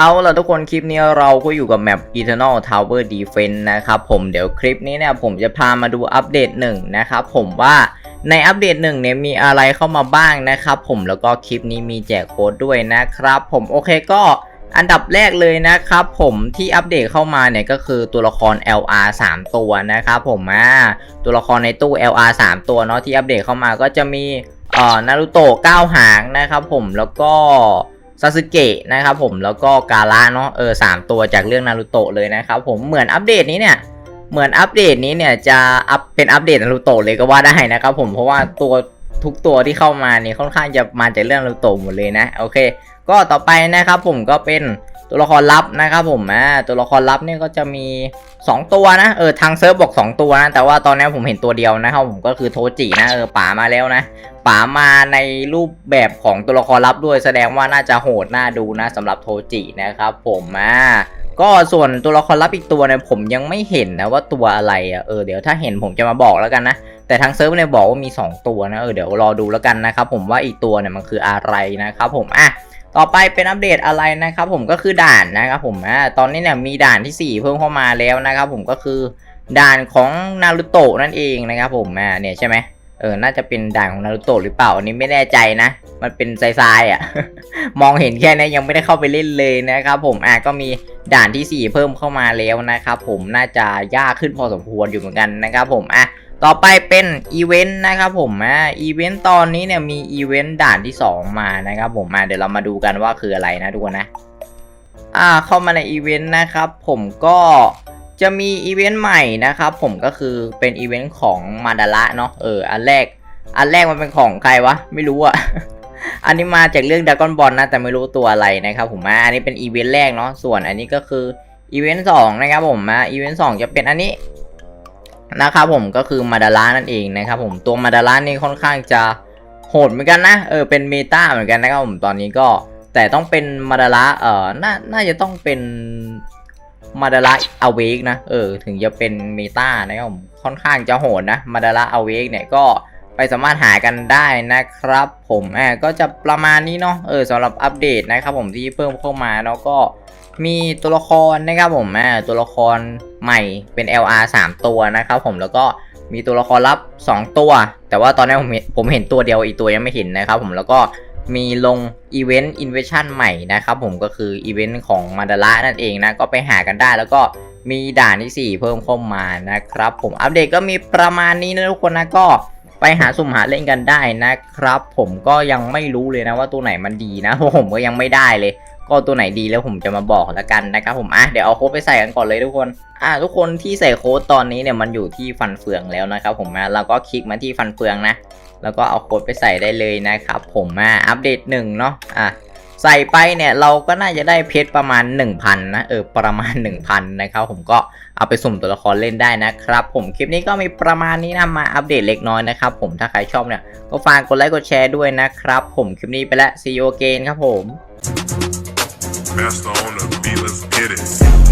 เอาล่ะทุกคนคลิปนี้เราก็อยู่กับแมป Eternal Tower Defense นะครับผมเดี๋ยวคลิปนี้เนี่ยผมจะพามาดูอัปเดตหนึ่งนะครับผมว่าในอัปเดตหนึ่งเนี่ยมีอะไรเข้ามาบ้างนะครับผมแล้วก็คลิปนี้มีแจกโค้ดด้วยนะครับผมโอเคก็อันดับแรกเลยนะครับผมที่อัปเดตเข้ามาเนี่ยก็คือตัวละคร LR 3 ตัวนะครับผมอ่าตัวละครในตู้ LR 3 ตัวเนาะที่อัปเดตเข้ามาก็จะมีเอ่อนารูโตะ9หางนะครับผมแล้วก็ ซาสึเกะนะครับผมแล้วก็กาละเนาะเออสามตัวจากเรื่องนารูโตะเลยนะครับผมเหมือนอัปเดตนี้เนี่ยเหมือนอัปเดตนี้เนี่ยจะอัปเป็นอัปเดตนารูโตะเลยก็ว่าได้นะครับผมเพราะว่าตัวทุกตัวที่เข้ามาเนี่ยค่อนข้างจะมาจากเรื่องนารูโตะหมดเลยนะโอเค ก็ต่อไปนะครับผมก็เป็น ตัวละครลับนะครับผมอ่าตัวละครลับเนี่ยก็จะมี 2 ตัวนะเออทางเซิร์ฟบอก 2 ตัวนะแต่ว่าตอนนี้ผมเห็นตัวเดียวนะครับผมก็คือโทจินะเออป๋ามาแล้วนะป๋ามาในรูปแบบของตัวละครลับด้วยแสดงว่าน่าจะโหดน่าดูนะสำหรับโทจินะครับผมอ่าก็ส่วนตัวละครลับอีกตัวเนี่ยผมยังไม่เห็นนะว่าตัวอะไรอะเออเดี๋ยวถ้าเห็นผมจะมาบอกแล้วกันนะแต่ทางเซิร์ฟเนี่ยบอกว่ามี 2 ตัวนะเออเดี๋ยวรอดูแล้วกันนะครับผมว่าอีกตัวเนี่ยมันคืออะไรนะครับผมอะ ต่อไปเป็นอัปเดตอะไรนะครับ ผมก็คือด่านนะครับผมอ่าตอนนี้เนี่ยมีด่านทีสี่ 4 เพิ่มเข้ามาแล้วนะครับ ผมก็คือด่านของนารูโตะนั่นเองนะครับผมอ่าเนี่ยใช่ไหมเออ น่าจะเป็นด่านของนารูโตะหรือเปล่า อันนี้ไม่แน่ใจนะ มันเป็นทรายๆอะ มองเห็นแค่นี้ยังไม่ได้เข้าไปเล่นเลยนะครับผม อะก็มีด่านที่ 4 เพิ่มเข้ามาแล้วนะครับผม น่าจะยากขึ้นพอสมควรอยู่เหมือนกันนะครับผม อะ ต่อไปเป็นอีเวนต์นะครับผมอะอีเวนต์ตอนนี้เนี่ยมีอีเวนต์ด่านที่ 2 มานะครับผมอะเดี๋ยวเรามาดูกันว่าคืออะไรนะทุกคนนะ อ่าเข้ามาในอีเวนต์นะครับผมก็จะมีอีเวนต์ใหม่นะครับผมก็คือเป็นอีเวนต์ของมาดาระเนาะเอออันแรก อันแรกมันเป็นของใครวะ ไม่รู้อะอันนี้มาจากเรื่องด a กอนบอลนะแต่ไม่รู้ตัวอะไรนะครับผมมาอันนี้เป็นอีเวนต์แรกเนาะส่วนอันนี้ก็คืออีเวนต์สองนะครับผมมาอีเวนต์สองจะเป็นอันนี้ นะครับผมก็คือมาดาระนั่นเองนะครับผมตัวมาดาระนี่ค่อนข้างจะโหดเหมือนกันนะเออเป็นเมตาเหมือนกันนะครับผมตอนนี้ก็แต่ต้องเป็นมาดาระเออน่าน่าจะต้องเป็นมาดาระอเวกนะ เออ ถึงจะเป็นเมตานะครับผม ค่อนข้างจะโหดนะ มาดาระอเวกเนี่ยก็ ไปสามารถหากันได้นะครับผมแอบก็จะประมาณนี้เนาะเออสำหรับอัปเดตนะครับผมที่เพิ่มเข้ามาเนาะก็มีตัวละครนะครับผมแอบตัวละครใหม่เป็น LR 3 ตัวนะครับผมแล้วก็มีตัวละครลับ 2 ตัว แต่ว่าตอนนี้ผมเห็นผมเห็นตัวเดียวอีกตัวยังไม่เห็นนะครับผมแล้วก็มีลงอีเวนต์อินเวชั่นใหม่นะครับผมก็คืออีเวนต์ของมาดาระนั่นเองนะ ก็ไปหากันได้แล้วก็มีด่านที่ 4 เพิ่มเข้ามานะครับผมอัปเดตก็มีประมาณนี้นะทุกคนนะก็ ไปหาสุ่มหาเล่นกันได้นะครับ ผมก็ยังไม่รู้เลยนะว่าตัวไหนมันดีนะเพราะผมก็ยังไม่ได้เลย ก็ตัวไหนดีแล้วผมจะมาบอกแล้วกันนะครับผมอะเดี๋ยวเอาโค้ดไปใส่กันก่อนเลยทุกคนอะทุกคนที่ใส่โค้ดตอนนี้เนี่ยมันอยู่ที่ฟันเฟืองแล้วนะครับ ผมนะเราก็คลิกมาที่ฟันเฟืองนะ แล้วก็เอาโค้ดไปใส่ได้เลยนะครับผมอะอัปเดตหนึ่งเนาะอะ ใส่ไปเนี่ยเราก็น่าจะได้เพชรประมาณ 1,000 นะเออประมาณ 1,000 นะครับผมก็เอาไปสุ่มตัวละครเล่นได้นะครับ ผมคลิปนี้ก็มีประมาณนี้นะมาอัปเดตเล็กน้อยนะครับผมถ้าใครชอบเนี่ยก็ฝากกดไลค์กดแชร์ด้วยนะครับ ผมคลิปนี้ไปแล้ว see you again ครับผม Master on the beat, let's get it.